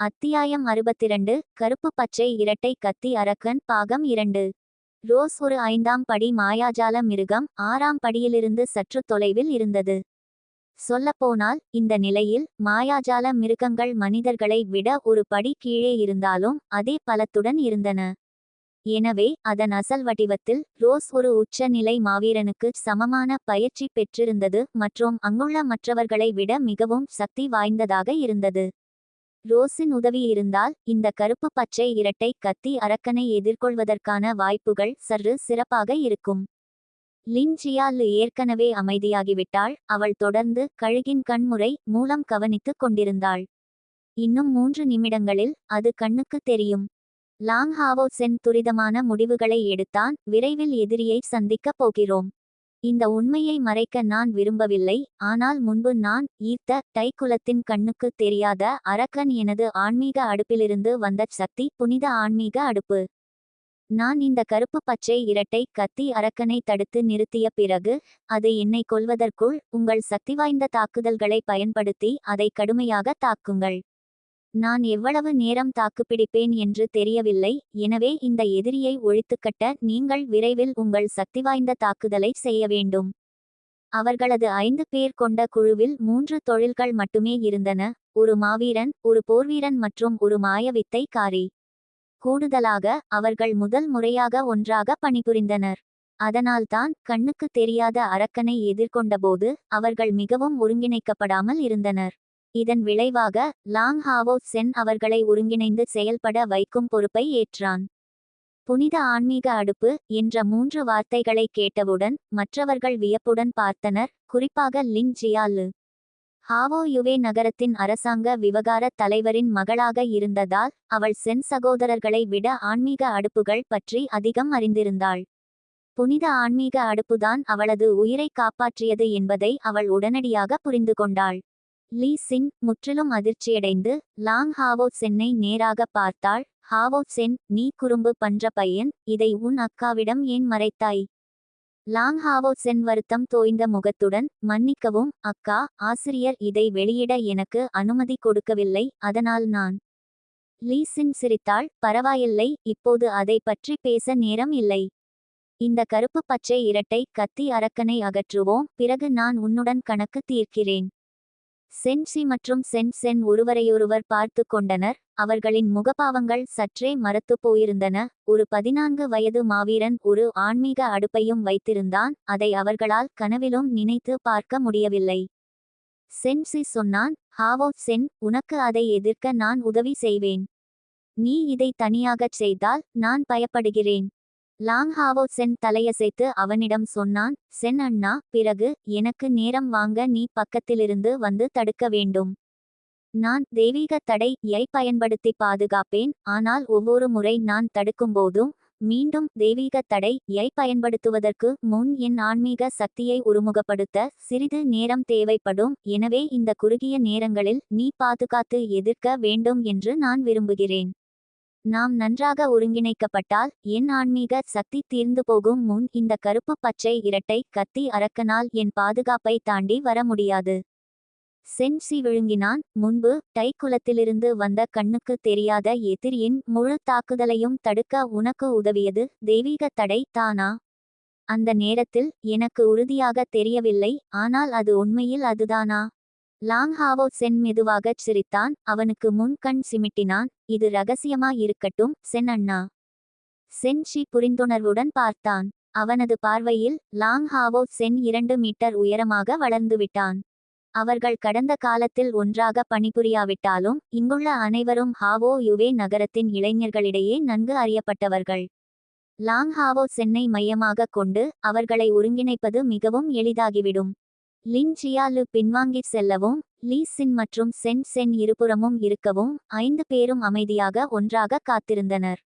அத்தியாயம் அறுபத்திரண்டு கருப்பு பச்சை இரட்டை கத்தி அரக்கன் பாகம் இரண்டு. ரோஸ் ஒரு ஐந்தாம் படி மாயாஜால மிருகம் ஆறாம் படியிலிருந்து சற்று தொலைவில் இருந்தது. சொல்லப்போனால் இந்த நிலையில் மாயாஜால மிருகங்கள் மனிதர்களை விட ஒரு படி கீழே இருந்தாலும் அதே பலத்துடன் இருந்தன. எனவே அதன் அசல் வடிவத்தில் ரோஸ் ஒரு உச்சநிலை மாவீரனுக்கு சமமான பயிற்சி பெற்றிருந்தது மற்றும் அங்குள்ள மற்றவர்களை விட மிகவும் சக்தி வாய்ந்ததாக இருந்தது. ரோஸின் உதவி இருந்தால் இந்த கருப்பு பச்சை இரட்டை கத்தி அரக்கனை எதிர்கொள்வதற்கான வாய்ப்புகள் சற்று சிறப்பாக இருக்கும். லின்ஜியால் ஏற்கனவே அமைதியாகிவிட்டாள் அவள் தொடர்ந்து கழுகின் கண்முறை மூலம் கவனித்துக் கொண்டிருந்தாள். இன்னும் மூன்று நிமிடங்களில் அது கண்ணுக்கு தெரியும். லாங் ஹாவோ சென் துரிதமான முடிவுகளை எடுத்தான் விரைவில் எதிரியை சந்திக்கப் போகிறோம். இந்த உண்மையை மறைக்க நான் விரும்பவில்லை ஆனால் முன்பு நான் ஈர்த்த டை குலத்தின் கண்ணுக்கு தெரியாத அரக்கன் எனது ஆன்மீக அடுப்பிலிருந்து வந்த சக்தி புனித ஆன்மீக அடுப்பு. நான் இந்த கருப்பு பச்சை இரட்டை கத்தி அரக்கனை தடுத்து நிறுத்திய பிறகு அது என்னை கொல்வதற்குள் உங்கள் சக்திவாய்ந்த தாக்குதல்களை பயன்படுத்தி அதை கடுமையாக தாக்குங்கள். நான் எவ்வளவு நேரம் தாக்குப்பிடிப்பேன் என்று தெரியவில்லை. எனவே இந்த எதிரியை ஒழித்துக்கட்ட நீங்கள் விரைவில் உங்கள் சக்திவாய்ந்த தாக்குதலை செய்ய வேண்டும். அவர்களது ஐந்து பேர் கொண்ட குழுவில் மூன்று தொழில்கள் மட்டுமே இருந்தன. ஒரு மாவீரன் ஒரு போர்வீரன் மற்றும் ஒரு மாயவித்தை காரி. கூடுதலாக அவர்கள் முதல் முறையாக ஒன்றாக பணிபுரிந்தனர். அதனால்தான் கண்ணுக்கு தெரியாத அரக்கனை எதிர்கொண்டபோது அவர்கள் மிகவும் ஒருங்கிணைக்கப்படாமல் இருந்தனர். இதன் விளைவாக லாங் ஹாவோ சென் அவர்களை ஒருங்கிணைந்து செயல்பட வைக்கும் பொறுப்பை ஏற்றான். புனித ஆன்மீக அடுப்பு என்ற மூன்று வார்த்தைகளை கேட்டவுடன் மற்றவர்கள் வியப்புடன் பார்த்தனர் குறிப்பாக லின் ஜியாலு. ஹாவோ யுவே நகரத்தின் அரசாங்க விவகார தலைவரின் மகளாக இருந்ததால் அவள் சென் சகோதரர்களை விட ஆன்மீக அடுப்புகள் பற்றி அதிகம் அறிந்திருந்தாள். புனித ஆன்மீக அடுப்புதான் அவளது உயிரை காப்பாற்றியது என்பதை அவள் உடனடியாக புரிந்து கொண்டாள். லீ சின் முற்றிலும் அதிர்ச்சியடைந்து லாங் ஹாவோ சென்னை நேராக பார்த்தாள். ஹாவோ சென் நீ குறும்பு பன்ற பையன் இதை உன் அக்காவிடம் ஏன் மறைத்தாய் லாங் ஹாவோ சென் வருத்தம் தோய்ந்த முகத்துடன் மன்னிக்கவும் அக்கா ஆசிரியர் இதை வெளியிட எனக்கு அனுமதி கொடுக்கவில்லை அதனால் நான் லீ சின் சிரித்தாள். பரவாயில்லை இப்போது அதை பற்றி பேச நேரம் இல்லை. இந்த கருப்பு பச்சை இரட்டை கத்தி அரக்கனை அகற்றுவோம் பிறகு நான் உன்னுடன் கணக்கு தீர்க்கிறேன். சென்சி மற்றும் சென் சென் ஒருவரையொருவர் பார்த்து கொண்டனர். அவர்களின் முகபாவங்கள் சற்றே மரத்து போயிருந்தன. ஒரு பதினான்கு வயது மாவீரன் ஒரு ஆன்மீக அடுப்பையும் வைத்திருந்தான். அதை அவர்களால் கனவிலும் நினைத்து பார்க்க முடியவில்லை. சென்சி சொன்னான் ஹாவோ சென் உனக்கு அதை எதிர்க்க நான் உதவி செய்வேன். நீ இதை தனியாகச் செய்தால் நான் பயப்படுகிறேன். லாங் ஹாவோ சென் தலையசைத்து அவனிடம் சொன்னான் சென் அண்ணா பிறகு எனக்கு நேரம் வாங்க நீ பக்கத்திலிருந்து வந்து தடுக்க வேண்டும். நான் தெய்வீக தடை யை பயன்படுத்தி பாதுகாப்பேன் ஆனால் ஒவ்வொரு முறை நான் தடுக்கும்போதும் மீண்டும் தெய்வீக தடை யை பயன்படுத்துவதற்கு முன் என் ஆன்மீக சக்தியை உருமுகப்படுத்த சிறிது நேரம் தேவைப்படும் எனவே இந்த குறுகிய நேரங்களில் நீ பாதுகாத்து எதிர்க்க வேண்டும் என்று நான் விரும்புகிறேன். நாம் நன்றாக ஒருங்கிணைக்கப்பட்டால் என் ஆன்மீக சக்தி தீர்ந்து போகும் முன் இந்த கருப்பு பச்சை இரட்டை கத்தி அரக்கனால் என் பாதுகாப்பை தாண்டி வர முடியாது. சென்சி விழுங்கினான். முன்பு டை குலத்திலிருந்து வந்த கண்ணுக்கு தெரியாத எதிரியின் முழு தாக்குதலையும் தடுக்க உனக்கு உதவியது. தெய்வீக தடை தானா? அந்த நேரத்தில் எனக்கு உறுதியாக தெரியவில்லை. ஆனால் அது உண்மையில் அதுதானா? லாங் ஹாவோ சென் மெதுவாகச் சிரித்தான். அவனுக்கு முன் கண் சிமிட்டினான். இது ரகசியமா இருக்கட்டும் சென் அண்ணா. சென் ஷி புரிந்துணர்வுடன் பார்த்தான். அவனது பார்வையில் லாங் ஹாவோ சென் இரண்டு மீட்டர் உயரமாக வளர்ந்துவிட்டான் அவர்கள் கடந்த காலத்தில் ஒன்றாக பணிபுரியாவிட்டாலும் இங்குள்ள அனைவரும் ஹாவோ யுவே நகரத்தின் இளைஞர்களிடையே நன்கு அறியப்பட்டவர்கள். லாங் ஹாவோ சென்னை மையமாக கொண்டு அவர்களை ஒருங்கிணைப்பது மிகவும் எளிதாகிவிடும். லின் ஜியாலு பின்வாங்கிச் செல்லவும் லீ சின் மற்றும் சென் சென் இருபுறமும் இருக்கவும் ஐந்து பேரும் அமைதியாக ஒன்றாக காத்திருந்தனர்.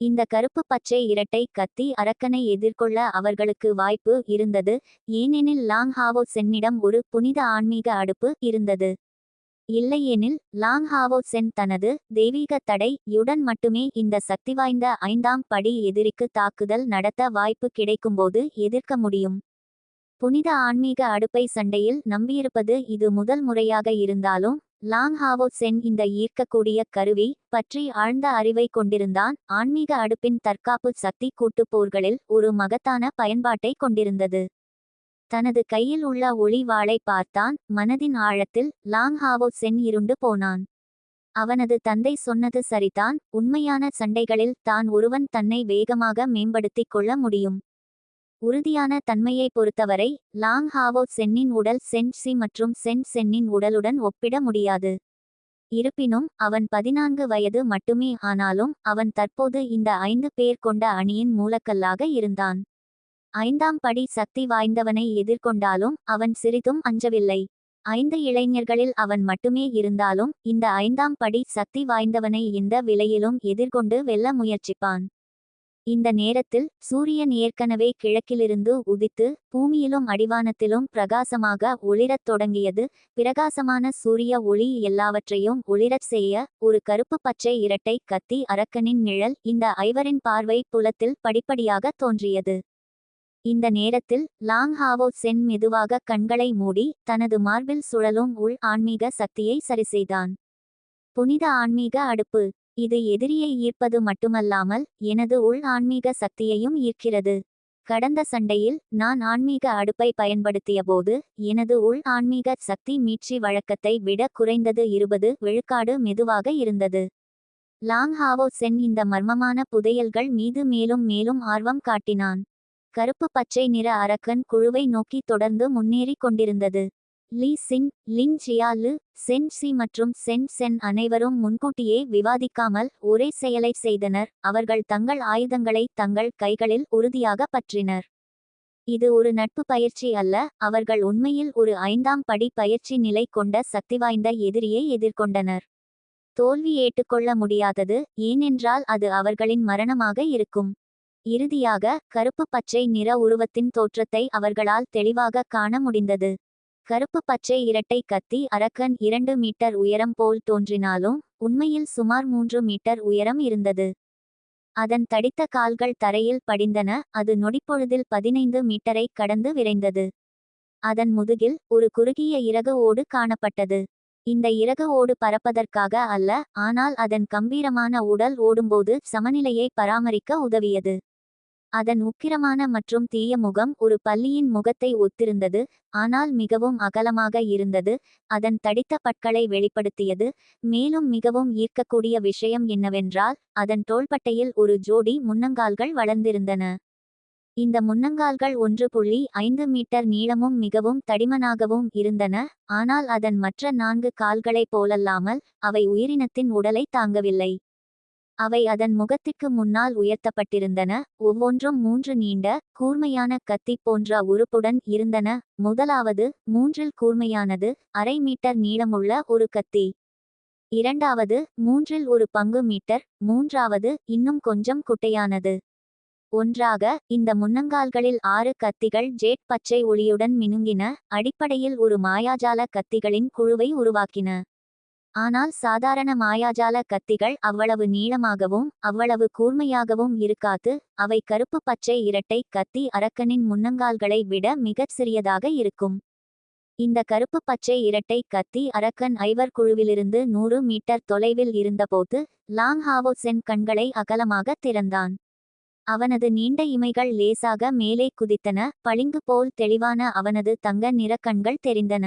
இந்த கருப்பு பச்சை இரட்டை கத்தி அரக்கனை எதிர்கொள்ள அவர்களுக்கு வாய்ப்பு இருந்தது ஏனெனில் லாங் ஹாவோ சென்னிடம் ஒரு புனித ஆன்மீக அடுப்பு இருந்தது. இல்லையெனில் லாங் ஹாவோ சென் தனது தெய்வீக தடை யுடன் மட்டுமே இந்த சக்திவாய்ந்த ஐந்தாம் படி எதிரிக்கு தாக்குதல் நடத்த வாய்ப்பு கிடைக்கும்போது எதிர்க்க முடியும். புனித ஆன்மீக அடுப்பை சண்டையில் நம்பியிருப்பது இது முதல் முறையாக இருந்தாலும் லாங் ஹாவோ சென் இந்த ஈர்க்கக்கூடிய கருவி பற்றி ஆழ்ந்த அறிவை கொண்டிருந்தான். ஆன்மீக அடுப்பின் தற்காப்பு சக்தி கூட்டுப் போர்களில் ஒரு மகத்தான பயன்பாட்டை கொண்டிருந்தது. தனது கையில் உள்ள ஒளி வாளை பார்த்தான். மனதின் ஆழத்தில் லாங் ஹாவோ சென் இருண்டு போனான். அவனது தந்தை சொன்னது சரிதான். உண்மையான சண்டைகளில் தான் ஒருவன் தன்னை வேகமாக மேம்படுத்திக் கொள்ள முடியும். உறுதியான தன்மையை பொறுத்தவரை லாங் ஹாவோ சென்னின் உடல் சென் சி மற்றும் சென் சென்னின் உடலுடன் ஒப்பிட முடியாது. இருப்பினும் அவன் பதினான்கு வயது மட்டுமே ஆனாலும் அவன் தற்போது இந்த ஐந்து பேர் கொண்ட அணியின் மூலக்கல்லாக இருந்தான். ஐந்தாம் படி சக்தி வாய்ந்தவனை எதிர்கொண்டாலும் அவன் சிறிதும் அஞ்சவில்லை. ஐந்து இளைஞர்களில் அவன் மட்டுமே இருந்தாலும் இந்த ஐந்தாம் படி சக்தி வாய்ந்தவனை எந்த விலையிலும் எதிர்கொண்டு வெல்ல முயற்சிப்பான். இந்த நேரத்தில் சூரியன் ஏற்கனவே கிழக்கிலிருந்து உதித்து பூமியிலும் அடிவானத்திலும் பிரகாசமாக ஒளிரத் தொடங்கியது. பிரகாசமான சூரிய ஒளி எல்லாவற்றையும் ஒளிரச் செய்ய ஒரு கருப்பு பச்சை இரட்டை கத்தி அரக்கனின் நிழல் இந்த ஐவரின் பார்வை புலத்தில் படிப்படியாக தோன்றியது. இந்த நேரத்தில் லாங் ஹாவோ சென் மெதுவாக கண்களை மூடி தனது மார்பில் சுழலும் உள் ஆன்மீக சக்தியை சரிசெய்தான். புனித ஆன்மீக அடுப்பு. இது எதிரியை ஈர்ப்பது மட்டுமல்லாமல் எனது உள் ஆன்மீக சக்தியையும் ஈர்க்கிறது. கடந்த சண்டையில் நான் ஆன்மீக அடுப்பை பயன்படுத்தியபோது எனது உள் ஆன்மீக சக்தி மீட்சி வழக்கத்தை விட குறைந்தது இருபது விழுக்காடு மெதுவாக இருந்தது. லாங் ஹாவோ சென் இந்த மர்மமான புதையல்கள் மீது மேலும் மேலும் ஆர்வம் காட்டினான். கருப்பு பச்சை நிற அரக்கன் குழுவை நோக்கி தொடர்ந்து முன்னேறிக் கொண்டிருந்தது. லீ சின் லின் ஜியாலு சென் சி மற்றும் சென் சென் அனைவரும் முன்கூட்டியே விவாதிக்காமல் ஒரே செயலை செய்தனர். அவர்கள் தங்கள் ஆயுதங்களை தங்கள் கைகளில் உறுதியாக பற்றினர். இது ஒரு நட்பு பயிற்சி அல்ல அவர்கள் உண்மையில் ஒரு ஐந்தாம் படி பயிற்சி நிலை கொண்ட சக்திவாய்ந்த எதிரியை எதிர்கொண்டனர். தோல்வி ஏற்றுக்கொள்ள முடியாதது ஏனென்றால் அது அவர்களின் மரணமாக இருக்கும். இறுதியாக கருப்பு பச்சை நிற உருவத்தின் தோற்றத்தை அவர்களால் தெளிவாக காண முடிந்தது. கருப்பு பச்சை இரட்டை கத்தி அரக்கன் இரண்டு மீட்டர் உயரம் போல் தோன்றினாலும் உண்மையில் சுமார் மூன்று மீட்டர் உயரம் இருந்தது. அதன் தடித்த கால்கள் தரையில் படிந்தன அது நொடிப்பொழுதில் பதினைந்து மீட்டரை கடந்து விரைந்தது. அதன் முதுகில் ஒரு குறுகிய இறகு ஓடு காணப்பட்டது. இந்த இறகு ஓடு பறப்பதற்காக அல்ல ஆனால் அதன் கம்பீரமான உடல் ஓடும்போது சமநிலையை பராமரிக்க உதவியது. அதன் உக்கிரமான மற்றும் தீய முகம் ஒரு பல்லியின் முகத்தை ஒத்திருந்தது ஆனால் மிகவும் அகலமாக இருந்தது அதன் தடித்த பற்களை வெளிப்படுத்தியது. மேலும் மிகவும் ஈர்க்கக்கூடிய விஷயம் என்னவென்றால் அதன் தோள்பட்டையில் ஒரு ஜோடி முன்னங்கால்கள் வளர்ந்திருந்தன. இந்த முன்னங்கால்கள் ஒன்று புள்ளி ஐந்து மீட்டர் நீளமும் மிகவும் தடிமனாகவும் இருந்தன ஆனால் அதன் மற்ற நான்கு கால்களைப் போலல்லாமல் அவை உயிரினத்தின் உடலை தாங்கவில்லை. அவை அதன் முகத்திற்கு முன்னால் உயர்த்தப்பட்டிருந்தன. ஒவ்வொன்றும் மூன்று நீண்ட கூர்மையான கத்தி போன்ற உறுப்புடன் இருந்தன. முதலாவது மூன்றில் கூர்மையானது அரை மீட்டர் நீளமுள்ள ஒரு கத்தி. இரண்டாவது மூன்றில் ஒரு பங்கு மீட்டர். மூன்றாவது இன்னும் கொஞ்சம் குட்டையானது. ஒன்றாக இந்த முன்னங்கால்களில் ஆறு கத்திகள் ஜேட் பச்சை ஒளியுடன் மினுங்கின அடிப்படையில் ஒரு மாயாஜால கத்திகளின் குழுவை உருவாக்கின. ஆனால் சாதாரண மாயாஜால கத்திகள் அவ்வளவு நீளமாகவும் அவ்வளவு கூர்மையாகவும் இருக்காது அவை கருப்பு பச்சை இரட்டை கத்தி அரக்கனின் முன்னங்கால்களை விட மிகச் சிறியதாக இருக்கும். இந்த கருப்பு பச்சை இரட்டை கத்தி அரக்கன் ஐவர் குழுவிலிருந்து நூறு மீட்டர் தொலைவில் இருந்தபோது லாங் ஹாவோ சென் கண்களை அகலமாக திறந்தான். அவனது நீண்ட இமைகள் லேசாக மேலே குதித்தன பளிங்கு போல் தெளிவான அவனது தங்க நிற கண்கள் தெரிந்தன.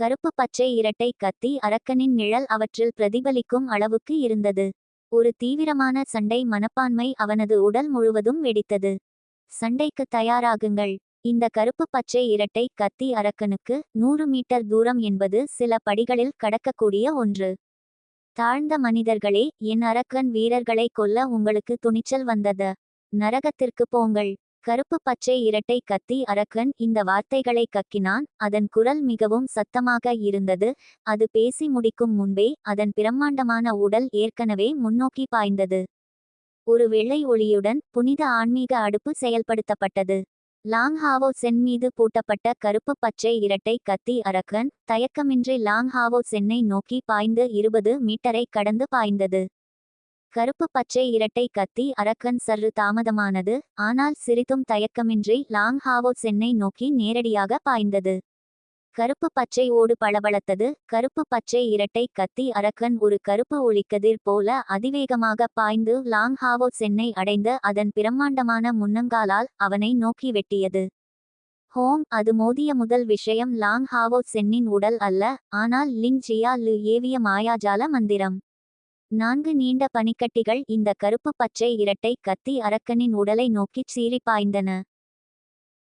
கருப்பு பச்சை இரட்டை கத்தி அரக்கனின் நிழல் அவற்றில் பிரதிபலிக்கும் அளவுக்கு இருந்தது. ஒரு தீவிரமான சண்டை மனப்பான்மை அவனது உடல் முழுவதும் வெடித்தது. சண்டைக்கு தயாராகுங்கள். இந்த கருப்பு பச்சை இரட்டை கத்தி அரக்கனுக்கு நூறு மீட்டர் தூரம் என்பது சில படிகளில் கடக்கக்கூடிய ஒன்று. தாழ்ந்த மனிதர்களே என் அரக்கன் வீரர்களை கொல்ல உங்களுக்கு துணிச்சல் வந்தது. நரகத்திற்கு போங்கள். கருப்பு பச்சை இரட்டை கத்தி அரக்கன் இந்த வார்த்தைகளை கக்கினான். அதன் குரல் மிகவும் சத்தமாக இருந்தது. அது பேசி முடிக்கும் முன்பே அதன் பிரம்மாண்டமான உடல் ஏற்கனவே முன்னோக்கி பாய்ந்தது. ஒரு வெள்ளை ஒளியுடன் புனித ஆன்மீக அடுப்பு செயல்படுத்தப்பட்டது. லாங் ஹாவோ சென் மீது பூட்டப்பட்ட கருப்பு பச்சை இரட்டை கத்தி அரக்கன் தயக்கமின்றி லாங் ஹாவோ சென்னை நோக்கி பாய்ந்து இருபது மீட்டரை கடந்து பாய்ந்தது. கருப்பு பச்சை இரட்டை கத்தி அரக்கன் சற்று தாமதமானது ஆனால் சிரித்தும் தயக்கமின்றி லாங் ஹாவோ சென்னை நோக்கி நேரடியாக பாய்ந்தது. கருப்பு பச்சை ஓடு பளபளத்தது கருப்பு பச்சை இரட்டை கத்தி அரக்கன் ஒரு கருப்பு ஒளிக்கதிர் போல அதிவேகமாக பாய்ந்து லாங் ஹாவோ சென்னை அடைந்து அதன் பிரம்மாண்டமான முன்னங்காலால் அவனை நோக்கி வெட்டியது. ஹோம் அது மோதிய முதல் விஷயம் லாங் ஹாவோ சென்னின் உடல் அல்ல ஆனால் லின் ஜியா லு ஏவிய மாயாஜால மந்திரம். நான்கு நீண்ட பனிக்கட்டிகள் இந்த கருப்பு பச்சை இரட்டை கத்தி அரக்கனின் உடலை நோக்கிச் சீறி பாய்ந்தன.